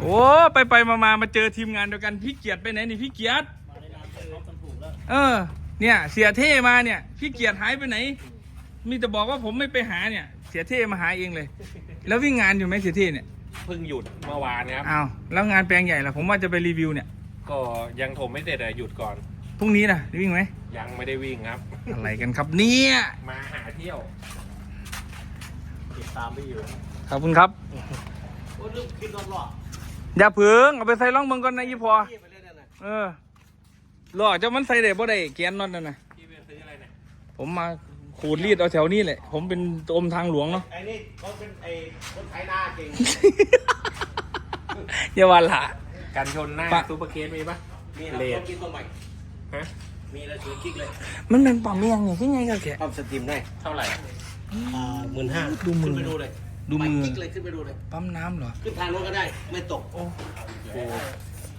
โอ้ไปไปมามามาเจอทีมงานเดียวกันพี่เกียรติไปไหนนี่พี่เกียรติเออ เนี่ย เสียเท่มาเนี่ย พี่เกียรติหายไปไหน มีแต่บอกว่าผมไม่ไปหาเนี่ย เสียเท่มาหาเองเลย แล้ววิ่งงานอยู่ไหมเสียเท่เนี่ยเพิ่งหยุดเมื่อวานครับอ้าวแล้วงานแปลงใหญ่ล่ะผมว่าจะไปรีวิวเนี่ย ก็ยังถมไม่เสร็จอะหยุดก่อนพรุ่งนี้นะวิ่งไหมยังไม่ได้วิ่งครับ อะไรกันครับเนี่ยมาหาเที่ยวติดตามไปอยู่ขอบคุณครับ โอ้ลืมคิดรอบหล อกอย่าเพิ่งเอาไปใส่ร่องเมืองก่อนนะยี่พอพี่ไปเล่นนั่นน่ะเออหลอกจะมันใส่ได้บ่ได้เกียนน็อตนั่นนะพี่ไปซื้ออะไรเนี่ยผมมาขูดรีดเอาแถวนี้แหละ ผมเป็นอมทางหลวงเนาะไอ้นี่เขาเป็นไอ้คนไทยหน้าเก่งอย่าว่าละกันชนหน้าปะซูเปอร์เคสมีปะมีนะเลดต้องกินตัวใหม่ฮะมีแล้วซื้อกิ๊กเลย มันเป็นปั๊มเมียงนี่ที่ไงกันแกปั๊มสตรีมได้ เท่าไหร่อ่าหมื่นห้าดูมือขึ้นไปดูเลย ดูมือ ไปกิ๊กเลยขึ้นไปดูเลย ปั๊มน้ำเหรอ ขึ้นทางโน้นก็ได้ ไม่ตก โอ้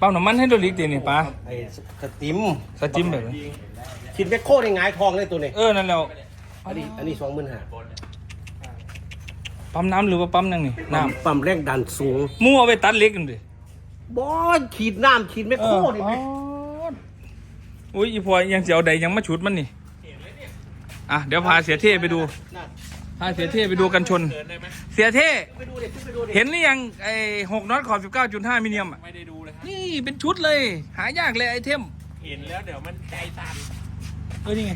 ปั๊มน้ำมันให้โดลิกเดี๋ยวนี่ป้าไอ้สตรีมสจิมแบบนี้คิดแมคโครในหงายทองเลยตัวนี้เออนั่นแล้วอันนี้อันนี้สองหมื่นห้าปั๊มน้ำหรือว่าปั๊มนั่งนี่น้ปั๊มแรงดันสูงำมู่เอาไปตัดเล็กกันดิบอสขีดน้ำขีดแมคโครนี่ไหมอุ้ยอีพอยังเสียวใดยังมาฉุดมันนี่อะเดี๋ยวพาเสียเท่ไปดูนั่น พาเสียเท่ไปดูกันชนเดินได้ไหมเสียเท่ขึ้นไปดูเลยขึ้นไปดูเลยเห็นหรือยังไอ้หกน็อตขอบ19.5มิลลิเนียมอะไม่ได้ดูเลยครับนี่เป็นชุดเลย หายากเลยไอเทมเห็นแล้วเดี๋ยวมันใจสั่นเออนี่ไง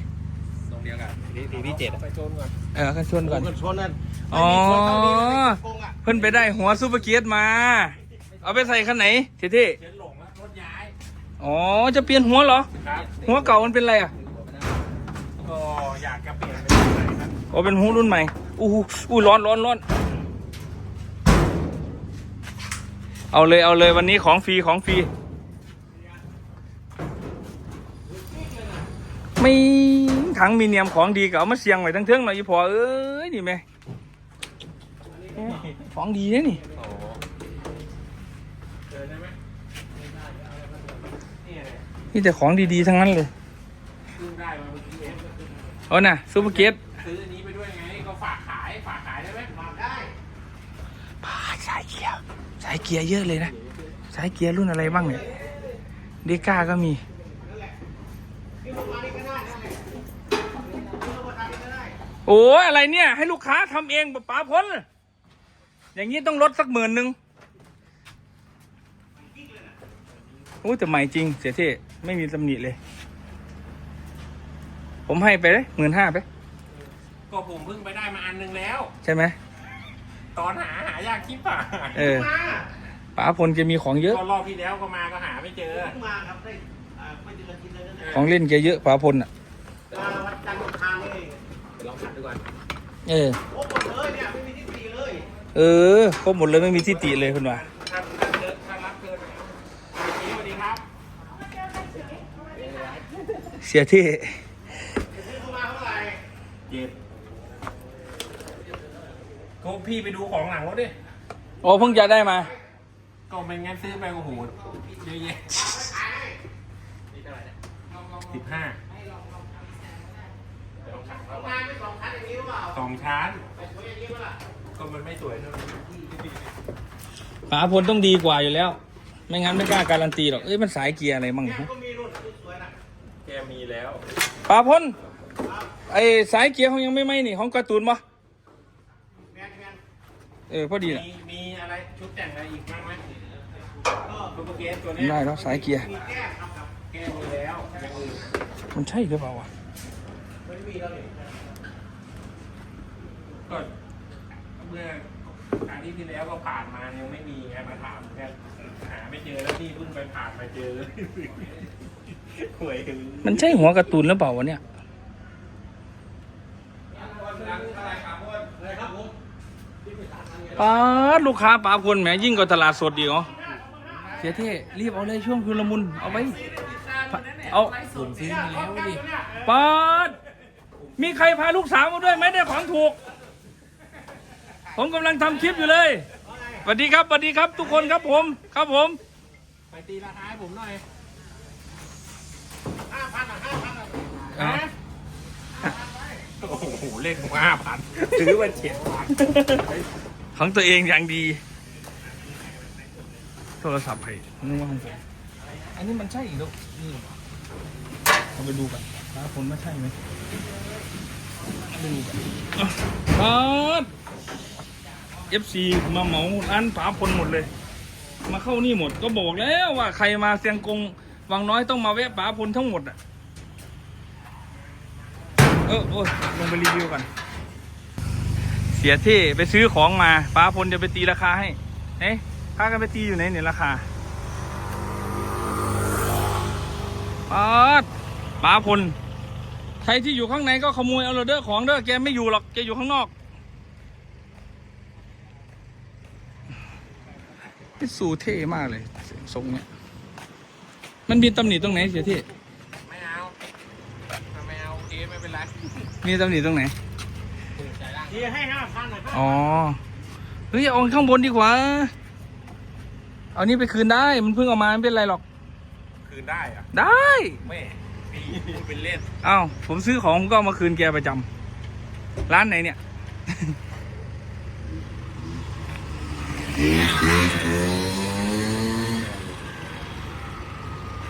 ตรงเดียวกันทีทีที่เจ็ดไปชนก่อนเออกันชนก่อน กันชนนั่นอ๋อไม่มีชนทางนี้ไม่มีโกงอะเพิ่นไปได้หัวซูเปอร์เกียร์มา เอาไปใส่คันไหนเท่เดินหลงแล้วรถย้ายๆอ๋อจะเปลี่ยนหัวเหรอ ครับหัวเก่ามันเป็นอะไรอะก็อยากจะเปลี่ยนเป็ นอะไรครับอ๋อเป็นหัวรุ่นใหม่อู้หูอู้ร้อนร้อนร้อนเอาเลยเอาเลยวันนี้ของฟรีของฟรีไม่ถังมีเนียมของดีก็เอามาเสียงไว้ทั้งเทิงหน่อยพอเอ้ยนี่แม่ของดีนะนี่นี่แต่ของดีๆทั้งนั้นเลยเอกี้เองเอาน่ะซูเปอร์เกต ซื้ออันนี้ไปด้วยไง ก็ฝากขายฝากขายได้ไหมฝากได้พาสายเกียร์สายเกียร์เยอะเลยนะสายเกียร์รุ่นอะไรบ้างเนี่ยเดก้าก็มีโอ้ยอะไรเนี่ย ให้ลูกค้าทำเองปะป๋าพ้นอย่างนี้ต้องลดสักหมื่นหนึ่งโอ้ยแต่ใหม่จริง เสียเท่ไม่มีตำหนิเลย ผมให้ไปเลยหมื่นห้าไป ก็ผมเพิ่งไปได้มาอันหนึงแล้ว ใช่ไหม ตอนหาหายากชิบหายเออป๋าพลแกมีของเยอะ ก็รอบที่แล้วก็มาก็หาไม่เจอมาครับได้อ่าไม่เดือนกินเลยนะของเล่นแกเยอะป๋าพลอะ มาวัดจันทร์อังคารนี่เดี๋ยวลองขัดดูก่อนเออ โอ้หมดเลยเนี่ยไม่มีที่สี่เลยเออครบหมดเลยไม่มีที่ติเลยคุณว่าถ้าถ้าเจอถ้ารับเกินสวัสดีครับ เสียที่ ซื้อเข้ามาเท่าไหร่ เจ็ดก็ พี่ไปดูของหลังรถดิ โอ้เพิ่งจะได้มา ก็เป็นงั้นซื้อไปโอ้โหเยอะแยะสิบห้าทำงานไม่สองชั้นอย่างนี้หรือเปล่าสองชั้นสวยอย่างนี้เปล่าก็มันไม่สวยเท่าไหร่ป๋าพลต้องดีกว่าอยู่แล้ว ไม่งั้นไม่กล้าการันตีหรอก เอ้ยมันสายเกียร์อะไรมั่งเนี่ยก็มีรุ่นสวยๆนะแกมีแล้วป๋าพลไอสายเกียร์เขายังไม่ไหมนี่ของการ์ตูนปะแมนแมน เออพอดีแหละมีมีอะไรชุดแต่งอะไรอีกบ้างไหมก็ซูเปอร์เกสตัวเนี้ยได้แล้วสายเกียร์ มีแก้มครับครับแกมีแล้วอย่างอื่นมันใช่หรือเปล่าวะไม่มีแล้วนี่ก็เมื่อครั้งที่ที่แล้วก็ผ่านมายังไม่มีไงมาถามแค่หาไม่เจอแล้วนี่เพิ่งไปผ่านมาเจอหวยถึงมันใช่หัวการ์ตูนหรือเปล่าวะเนี่ย อะไรครับผม ป๋าดลูกค้าป๋าพลแหมยิ่งกว่าตลาดสดดีเหรอเสียเท่รีบเอาเลยช่วงคืนละมุนเอาไว้เอาผมซื้อมาแล้วดิป๋าดมีใครพาลูกสาวมาด้วยไหมได้ของถูก ผมกำลังทำคลิปอยู่เลยสวัสดีครับสวัสดีครับ ทุกคนครับผมครับผม ไปตีราคาให้ผมหน่อยห้าพันอะห้าพันอะโอ้โห เล่นของห้าพันซื้อมาเจ็ดพัน ของตัวเองอย่างดี โทรศัพท์ให้นึกว่าของผมอันนี้มันใช่อีกแล้วนี่เราไปดูกันฟ้าฝนมาใช่ไหมดูกันครับเอฟซีมาเหมาร้านป๋าพลหมดเลย มาเข้านี่หมดก็บอกแล้วว่าใครมาเซียงกงวังน้อยต้องมาแวะป๋าพลทั้งหมดอะ เออโอ้ยลงไปรีวิวกัน สียที่ไปซื้อของมาป๋าพลจะไปตีราคาให้เอ๊ะพากันไปตีอยู่ไหนเนี่ยราคาป๋าดป๋าพลใครที่อยู่ข้างในก็ขโมยเอาเลยเด้อของเด้อแกไม่อยู่หรอกแกอยู่ข้างนอกนี่สูเท่มากเลยเสียงทรงเนี่ยมันมีตำหนิตรงไหนเสียเท่ไม่เอาไม่เอาโอเคไม่เป็นไรมีตำหนิตรงไหน ทีให้ห้าพันนะอ๋อ เฮ้ยเอาข้างบนดีกว่า เอานี่ไปคืนได้ มันเพิ่งเอามาไม่เป็นไรหรอก คืนได้อะได้ไม่ปีพูดเป็นเล่นเอ้าผมซื้อของผมก็เอามาคืนแกประจำร้านไหนเนี่ย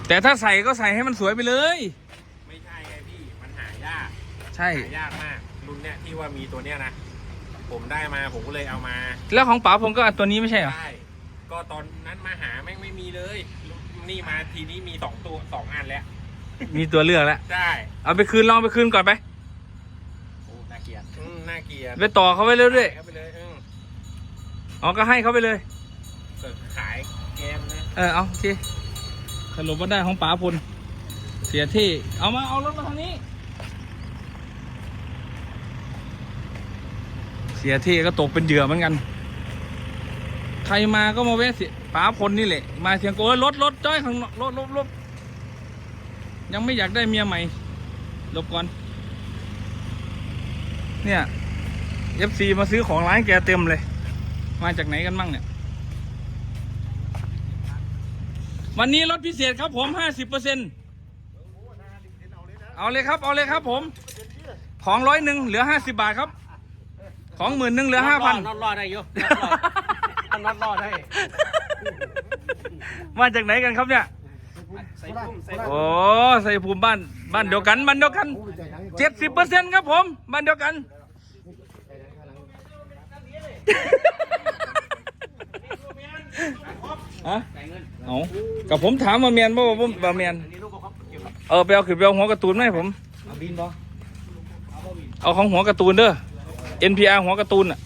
แต่ถ้าใส่ก็ใส่ให้มันสวยไปเลย ไม่ใช่ไงพี่ มันหายากใช่ หายากมาก รุ่นเนี้ยที่ว่ามีตัวเนี้ยนะ ผมได้มาผมก็เลยเอามา แล้วของป๋าผมก็อันตัวนี้ไม่ใช่เหรอได้ก็ตอนนั้นมาหาแม่งไม่มีเลย นี่มาทีนี้มีสองตัวสองอันแล้ว มีตัวเลือกแล้ว ได้ เอาไปคืนลองไปคืนก่อนไปโอ้น่าเกลียดอืมน่าเกลียดไปต่อเขาไปเรื่อยเข้าไปเลยอืมๆอ๋อก็ให้เขาไปเลย เกิดขายแกมนะ เออเอาโอเคสรุปว่าได้ของป๋าพลเสียที่ เอามาเอารถมาทางนี้ สียที่ก็ตกเป็นเหยื่อเหมือนกัน ใครมาก็มาแวะเสียป๋าพลนี่แหละ มาเสียงโกยรถรถจ้อยข้างนอกรถรถรถยังไม่อยากได้เมียใหม่หลบก่อน เนี่ยเอฟซีมาซื้อของร้านแกเต็มเลย มาจากไหนกันมั่งเนี่ย วันนี้ลดพิเศษครับผมห้าสิบเปอร์เซ็นต์เอาเลยครับ เอาเลยครับผม ของร้อยหนึ่งเหลือห้าสิบาทครับ ของหมื่นหนึ่งเหลือห้าพันน็อตรอดได้อยู่น็อตรอดได้ มาจากไหนกันครับเนี่ยใส่พุ่มใส่โอ้ใส่ภูมิบ้านบ้านเดียวกันบ้านเดียวกันเจ็ดสิบเปอร์เซ็นครับผมบ้านเดียวกัน ฮะเอากับผมถามมาเมียนบ่ว่าผมบ่เมียนนี่ลูกเขาเก็บเออไปเอาขึ้นไปเอาหัวการ์ตูนมาให้ผมเอาบินบ่เอาของหัวการ์ตูนเด้อ NPR หัวการ์ตูนอะ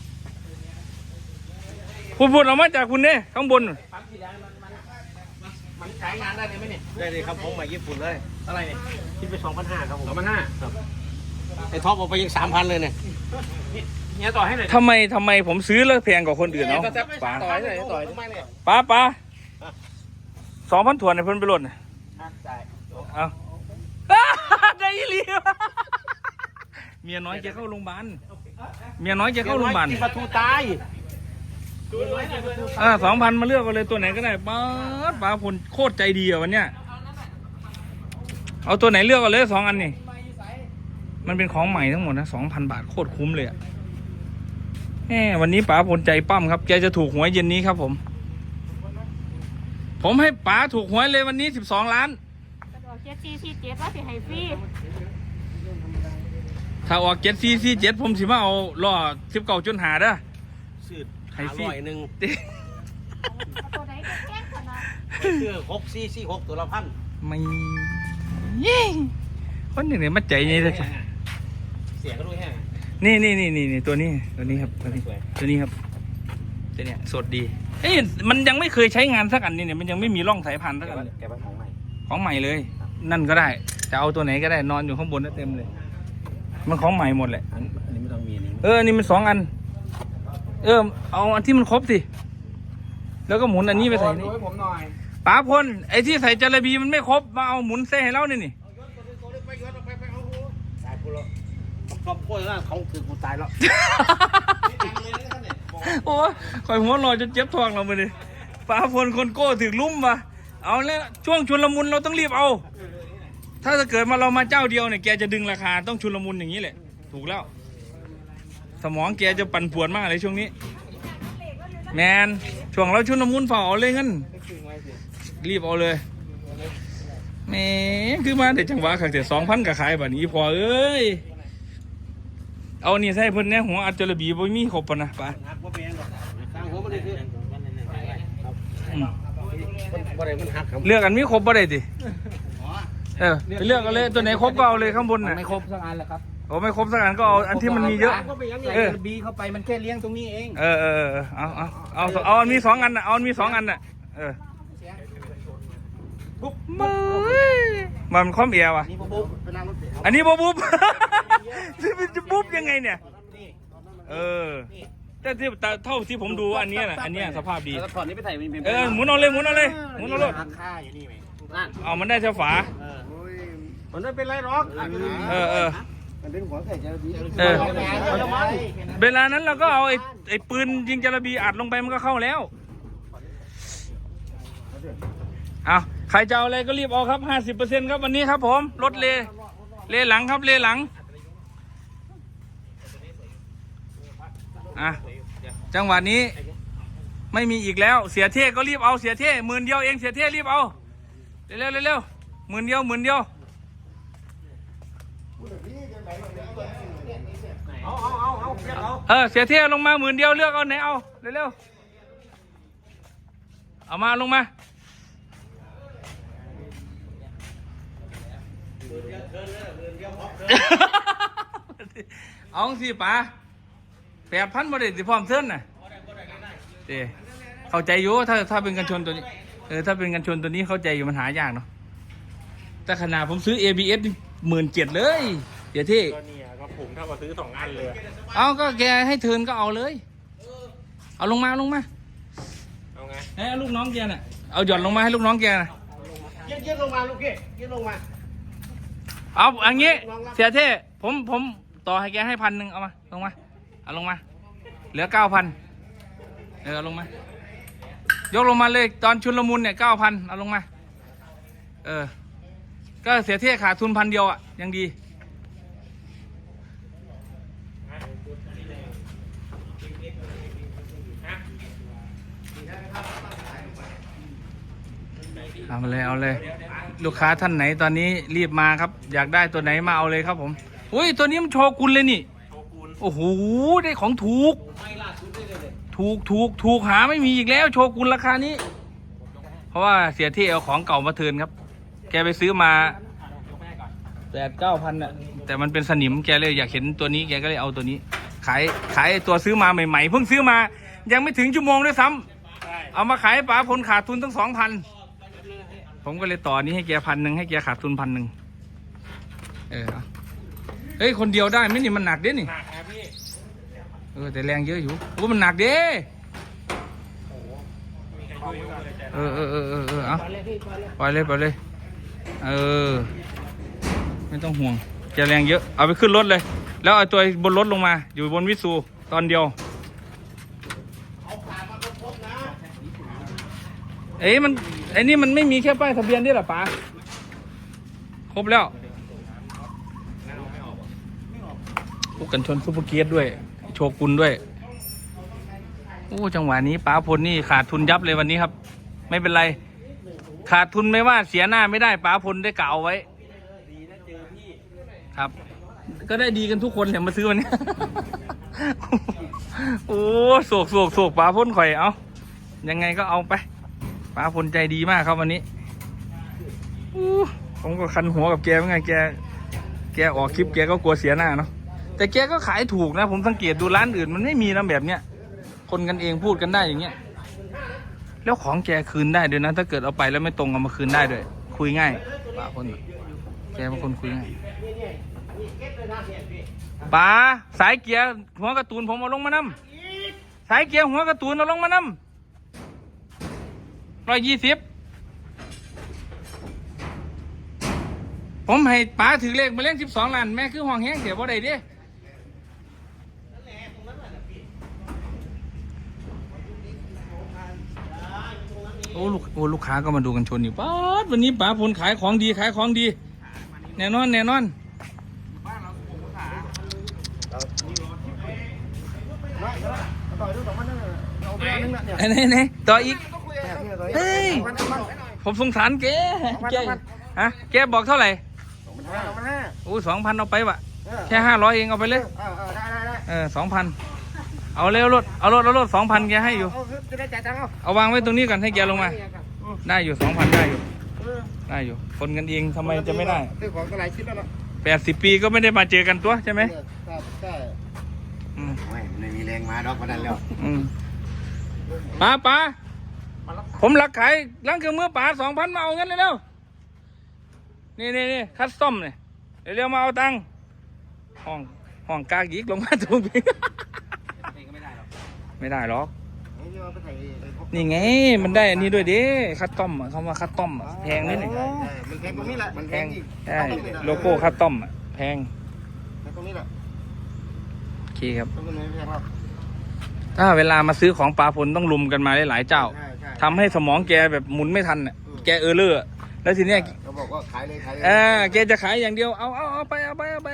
พูดพูดออกมาจากคุณเนี่ยข้างบนปั๊มที่แล้วมันมันมันใช้งานได้เลยไหมเนี่ยได้เลยครับผมมาญี่ปุ่นเลยอะไรเนี่ยคิดไปสองพันห้าครับผมสองพันห้าครับไอ้ท็อปเอาไปยังสามพันเลยเนี่ยเนี่ยต่อให้หน่อยทำไมทำไมผมซื้อแล้วแพงกว่าคนอื่นเนาะป๋าต่อยหน่อยต่อยทำไมเนี่ยป้าป้าสองพันถวนในเพิ่นไปหล่นน่ะใช่เอาได้อีหลีเมียน้อยแกเข้าโรงพยาบาล เมียน้อยแกเข้าโรงพยาบาลกินปลาทูตายอ่าสองพันมาเลือกกันเลยตัวไหนก็ได้ป้าดป้าพลโคตรใจดีอะวันเนี้ยเอาตัวไหนเลือกกันเลยสองอันนี่มันเป็นของใหม่ทั้งหมดนะสองพันบาทโคตรคุ้มเลยอะแหมวันนี้ป๋าพลใจปั้มครับ แกจะถูกหวยเย็นนี้ครับผม ผมให้ป๋าถูกหวยเลยวันนี้สิบสองล้านกระโดดเจ็ดสี่สี่เจ็ดว่าสิให้ฟรี ถ้าออกเจ็ดซีซีเจ็ดผมสิมาเอาล่อสิบเก้าจุนหาเด้อสืดให้หาฟรีร้อยหนึ่งเอาตัวไหนก็แกล้งขนาดเสื้อหกซี่ซี่หกตัวละพันไม่ยิ่งคนหนึ่งเนี่ยมาใจนี่เลยเสียก็ด้วยแห้งนี่นี่นี่นี่นี่ตัวนี้ตัวนี้ครับตัวนี้สวยตัวนี้ครับตัวเนี้ยสดดีเอ้ยมันยังไม่เคยใช้งานสักอันนี่เนี่ยมันยังไม่มีร่องสายพันธุ์สักอันเลยแกเป็นของใหม่ของใหม่เลย นั่นก็ได้จะเอาตัวไหนก็ได้นอนอยู่ข้างบนนั่นเต็มเลย มันของใหม่หมดแหละ อันอันนี้ไม่ต้องมีอันนี้เอออันนี่มันสองอัน เออ เอาอันที่มันครบสิ แล้วก็หมุนอันนี้ไปใส่นี่ให้ผมหน่อยป๋าพลไอ้ที่ใส่จระบีมันไม่ครบ มาเอาหมุนเซ่ให้เรานี่นี่ ตายกูแล้วผมชอบพูดว่าเขาคือกูตายแล้วโอ้ยคอยหัวลอยจนเจ็บท้องเราไปเลยป๋าพลคนโก้ถึงลุ่มวะเอาแล้วช่วงชุลมุนเราต้องรีบเอา ถ้าจะเกิดมาเรามาเจ้าเดียวเนี่ยแกจะดึงราคาต้องชุลมุนอย่างนี้แหละ ถูกแล้ว สมองแกจะปั่นป่วนมากเลยช่วงนี้ แมนช่วงเราชุนละมุนเฝ้าเอาเลยเงินรีบเอาเลยแหมคือมาแต่จังหวะขังเสียสองพันกับขายแบบนี้พอเอ้ยเอานี่ใส่เพิ่นเนี่ยหัวอัจจระบีบ่มีครบปะนะปะหักบ่เป็นหรอกสร้างหัวมันได้คือครับอืมมันบ่ได้มันหักครับเลือกอันมีครบบ่ได้ติ เออไปเลือกเอาเลยตัวไหนครบก็เอาเลยข้างบนน่ะไม่ครบสักอันแหละครับโอ้ไม่ครบสักอันก็เอาอันที่มันมีเยอะ ก็ไปยังไงเออ บีเข้าไปมันแค่เลี้ยงตรงนี้เองเออเออเออเอาเอาเอาเอาอันมีสองอันน่ะเอาอันมีสองอันน่ะเออปุ๊บมันมันความเอียวอะ นี่ปุ๊บไปนั่งรถเสียอันนี้บ๊บบุ๊บจะบุ๊บยังไงเนี่ยเออแต่ที่แต่เท่าที่ผมดูอันเนี้ยน่ะอันเนี้ยสภาพดี แล้วถอดนี้ไปใส่เป็นเป็นเออหมุนเอาเลยหมุนเอาเลยหมุนเอาเลย ราคาอยู่นี่ไหมนั่นเอามันได้เท่าฝา เออ มันไม่เป็นไรหรอกเออเออ มันเป็นหัวไข่จระบีเออเอามาดิเวลานั้นเราก็เอาไอ้ไอ้ปืนยิงจระบีอัดลงไปมันก็เข้าแล้วเอาใครจะเอาอะไรก็รีบเอาครับห้าสิบเปอร์เซ็นต์ครับวันนี้ครับผมรถเลเลหลังครับเลหลังอะจังหวะนี้ไม่มีอีกแล้วเสียเท่ก็รีบเอาเสียเท่หมื่นเดียวเองเสียเท่รีบเอาเร็วเร็วเร็วหมื่นเดียวหมื่นเดียว เอาเอา เออเสียเที่ยวลงมาหมื่นเดียวเลือกเอาไหนเอาเร็วๆเอามาลงมาเอาสิป๋าแปดพันบาทสิพร้อมเทิร์นน่ะเด้เข้าใจอยู่ถ้าถ้าเป็นกันชนตัวนี้เออถ้าเป็นกันชนตัวนี้เข้าใจอยู่มันหายากเนาะแต่ขนาดผมซื้อ ABS หมื่นเจ็ดเลย เดี๋ยวที่ ผมเท่ากับซื้อสองอันเลยเอาก็แกให้เทิร์นก็เอาเลย เอาลงมาลงมาเอาไงให้ลูกน้องแกน่ะ เอาหย่อนลงมาให้ลูกน้องแกน่ะ ยืดยืดลงมาลูกพี่ยืดลงมา เอาอันงี้เสียเท่ผมผมต่อให้แกให้พันหนึ่งเอามาลงมาเอาลงมา เหลือเก้าพันเออเอาลงมา ยกลงมาเลยตอนชุนละมุนเนี่ยเก้าพันเอาลงมา เออ ก็เสียเท่ขาดทุนพันเดียวอะยังดี เอามาเลยเอาเลย ลูกค้าท่านไหนตอนนี้รีบมาครับ อยากได้ตัวไหนมาเอาเลยครับผมอุ้ยตัวนี้มันโชกุนเลยนี่โชกุนโอ้โหได้ของถูก ถูกถูกถูกหาไม่มีอีกแล้ว โชกุนราคานี้ เพราะว่าเสียที่เอาของเก่ามาเทิร์นครับ แกไปซื้อมาแปดเก้าพันอะแต่มันเป็นสนิมแกเลยอยากเห็นตัวนี้แกก็เลยเอาตัวนี้ ขายขายตัวซื้อมาใหม่ๆเพิ่งซื้อมา ยังไม่ถึงชั่วโมงด้วยซ้ำใช่เอามาขายให้ป๋าพลขาดทุนตั้งสองพัน ผมก็เลยต่อนี้ให้แกพันหนึ่งให้แกขาดทุนพันหนึ่งเออเฮ้ยคนเดียวได้ไหมนี่มันหนักเด้นี่หนักนะพี่เออแต่แรงเยอะอยู่โอ้มันหนักเด้เออเออเออเออเออเอาปล่อยเลยปล่อยเลยเออไม่ต้องห่วงแกแรงเยอะเอาไปขึ้นรถเลย แล้วเอาตัวบนรถลงมา อยู่บนวิสูตอนเดียว เอ้ยมันไอ้นี่มันไม่มีแค่ป้ายทะเบียนด้วยเหรอป๋าครบแล้วพวกกันชนซุปเปอร์เกียร์ด้วย โชกุนด้วย โอ้จังหวะนี้ป๋าพลนี่ขาดทุนยับเลยวันนี้ครับ ไม่เป็นไร ขาดทุนไม่ว่าเสียหน้าไม่ได้ป๋าพลได้กล่าวไว้ครับ ก็ได้ดีกันทุกคนเนี่ยมาซื้อวันนี้ โอ้โศกโศกโศกป๋าพลข่อยเอายังไงก็เอาไป ป้าพลใจดีมากครับวันนี้อผมก็คันหัวกับแกเหมือนกันแก แกออกคลิปแกก็กลัวเสียหน้าเนาะ แต่แกก็ขายถูกนะ ผมสังเกตดูร้านอื่นมันไม่มีนะแบบเนี้ย คนกันเองพูดกันได้อย่างเงี้ย แล้วของแกคืนได้ด้วยนะ ถ้าเกิดเอาไปแล้วไม่ตรงเอามาคืนได้ด้วย คุยง่ายป้าพลแกเป็นคนคุยง่ายป้าสายเกียร์หัวกร์ตูนผมเอาลงมานำสายเกียร์หัวกร์ตูนเอาลงมานำ ร้อยยี่สิบผมให้ป๋าถือเลขมาเล่นสิบสองล้านแม่คือห้องแห้งเสียบ่ได้ดิโอ้ลูกโอ้ลูกค้าก็มาดูกันชนอยู่ป๊าดวันนี้ป๋าผลขายของดีขายของดี แน่นอนแน่นอนอันนั่นเอาไหนไหนต่ออีกเฮ้ย ผมสงสารแกแกฮะแกบอกเท่าไหร่อู้สองพันเอาไปวะแค่ห้าร้อยเองเอาไปเลยเออสองพันเอาเร็วรถเอารถเอารถสองพันแกให้อยู่จะได้จ่ายตังค์เอาเอาวางไว้ตรงนี้ก่อนให้แกลงมา ได้อยู่สองพันได้อยู่ ได้อยู่ คนกันเองทำไมจะไม่ได้ซื้อของก็หลายชิ้นแล้วเนาะแปดสิบปีก็ไม่ได้มาเจอกันตัวใช่ไหมครับใช่อืมไม่ไม่มีแรงมาดอกวันนั้นแล้วอืมป้าป้า ผมหลักขายร้านเครื่องมือป๋าสองพันมาเอาเงินเลยเร็วนี่นี่นี่คัสตอมเนี่ยเร็วๆมาเอาตังค์ห้องห้องกากิกลงมาถูกพี่ไม่ได้หรอกไม่ได้หรอกนี่เอาไปใส่ไอ้พวกนี่ไงมันได้อันนี้ด้วยเด้คัสตอมอะคำว่าคัสตอมอะแพงนิดหนึ่งใช่มันแพงตรงนี้แหละมันแพแพงงจริงใช่โลโก้คัสตอมอะแพงแพงตรงนี้แหละโอเคครับตรงนี้ไม่แพงหรอกถ้าเวลามาซื้อของปลาพลต้องลุมกันมาหลายๆเจ้าใช่ใช่ ทำให้สมองแกแบบหมุนไม่ทันอะแกเออเลอร์อะแล้วทีเนี้ย เขาบอกว่าขายเลยขายเลยเออแกจะขายอย่างเดียว เอาเอาเอาไป เอาไป เอาไป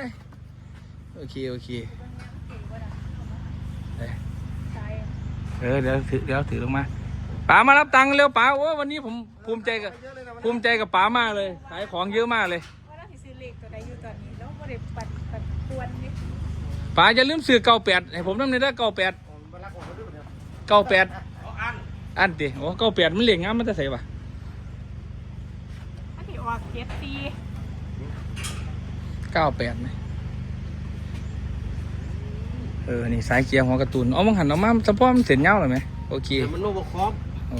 โอเค โอเคเอ้ยเออ เดี๋ยวถือเดี๋ยวถือลงมา ป๋ามารับตังค์เร็วป๋า โอ้วันนี้ผมภูมิใจกับภูมิใจกับป๋ามากเลย ขายของเยอะมากเลย ว่าเราสิซื้อเลขตัวใดอยู่ตอนนี้แล้วบ่ได้ปัดปัดปวนนี่ป๋าอย่าลืมซื้อเก้าแปดให้ผมน้ำในได้เก้าแปดเก้าแปด อันติโอ้เก้าแปดมันเหลี่ยงงามมันจะใส่ปะมันสิออกเจ็ดปีเก้าแปดไหมเออ นี่สายเกียร์หัวการ์ตูนเอามังหันเอามาสะพอมันเสร็จเงาเลยไหมโอเคมันโนบคอมโอ้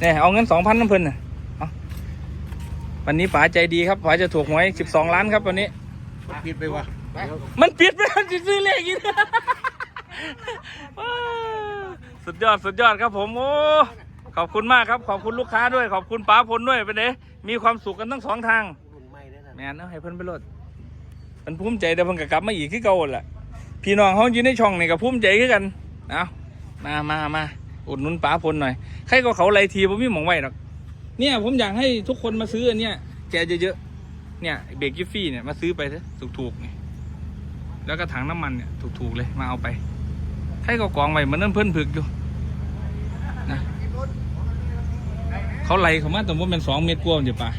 เนี่ยเอาเงินสองพันน้ำเพิ่นน่ะเอาวันนี้ป๋าใจดีครับป๋าจะถูกหวยสิบสองล้านครับวันนี้ผิดไปวะมันปิดไปแล้วจะซื้อเลขอีก สุดยอดสุดยอดครับผมโอ้ขอบคุณมากครับ ขอบคุณลูกค้าด้วย ขอบคุณป๋าพลด้วยเป็นไงมีความสุขกันทั้งสองทางรุ่นใหม่ด้วยนะแม่นเอาให้เพิ่นไปโลดมันภูมิใจแต่เพิ่นก็กลับมาอีกคือเก่าหั่นล่ะพี่น้องเขาอยู่ในช่องนี่ก็ภูมิใจคือกันเอามามามาอุดหนุนป๋าพลหน่อยใครก็เขาไรทีผมมีหมองไว้หรอกเนี่ยผมอยากให้ทุกคนมาซื้ออันเนี้ยแกเยอะๆเนี่ยเบรกยิฟฟี่เนี่ยมาซื้อไปเถอะถูกๆนี่แล้วก็ถังน้ำมันเนี่ยถูกๆเลยมาเอาไปใครก็กองไว้เหมันนั่นเพิ่นผึกอยู่นะเขาไล่เขามาแต่ว่าเป็นสองเมตรกว่าเดี๋ยวป่า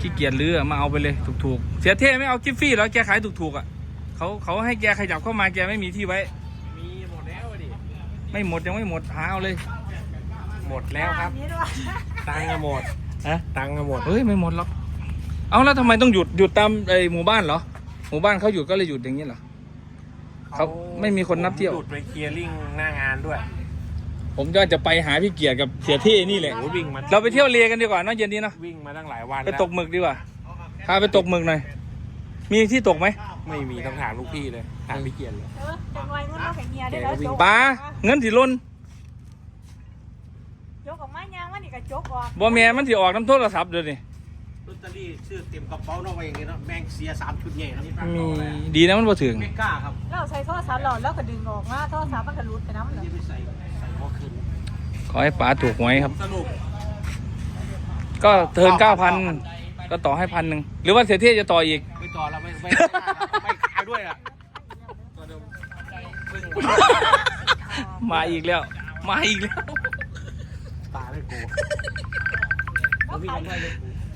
ขี้เกียจลื้ออะมาเอาไปเลยถูกๆ เสียเท่ไม่เอากิฟฟี่แล้วแกขายถูกๆอะเขาเขาให้แกขยับเข้ามาแกไม่มีที่ไว้ มีหมดแล้วดิไม่หมดยังไม่หมดหาเอาเลย หมดแล้วครับนี่ด้วยตังค์อะหมดฮะตังค์อะหมดเฮ้ยไม่หมดหรอกเอาแล้วทำไมต้องหยุดหยุดตามไอหมู่บ้านเหรอหมู่บ้านเขาหยุดก็เลยหยุดอย่างนี้เหรอ เขาไม่มีคนนับเที่ยวผมหยุดไปเคลียร์ลิงหน้างานด้วย ผมก็จะไปหาพี่เกียรติกับเสียเท่นี่แหละ โอ้วิ่งมาเราไปเที่ยวเลกันดีกว่าเนอะเย็นนี้เนาะ วิ่งมาตั้งหลายวันไปแล้วตกหมึกดีกว่า พาไปตกหมึกหน่อย มีที่ตกไหมไม่มีต้องถามลูกพี่เลยถามพี่เกียรติเลย เออจังไว้เงินเราแข่งเฮียได้แล้วจกปลาเงินสิล้นจกออกมายางมันนี่ก็จกออกบ่แม่มันสิออกน้ำโทรศัพท์เดี๋ยวนี้ ลอตเตอรี่ซื้อเต็มกระเป๋าเนาะไว้อย่างงี้เนาะแม่งเสียสามชุดใหญ่นะมีดีนะมันบ่ถึงไม่กล้าครับเราใช้โทรศัพท์หลอดแล้วก็ดึงออกมาโทรศัพท์มันก็หลุดไปน้ำเลยที่ไปใส่ใส่หัวขึ้นขอให้ป๋าถูกหวยครับ สรุปก็เทิร์นเก้าพันก็ต่อให้พันหนึ่งหรือว่าเสียเที่จะต่ออีกไม่ต่อแล้วไม่ไม่ไม่ขายด้วยอะมาอีกแล้ว มาอีกแล้วตาเลยกูเขาขาย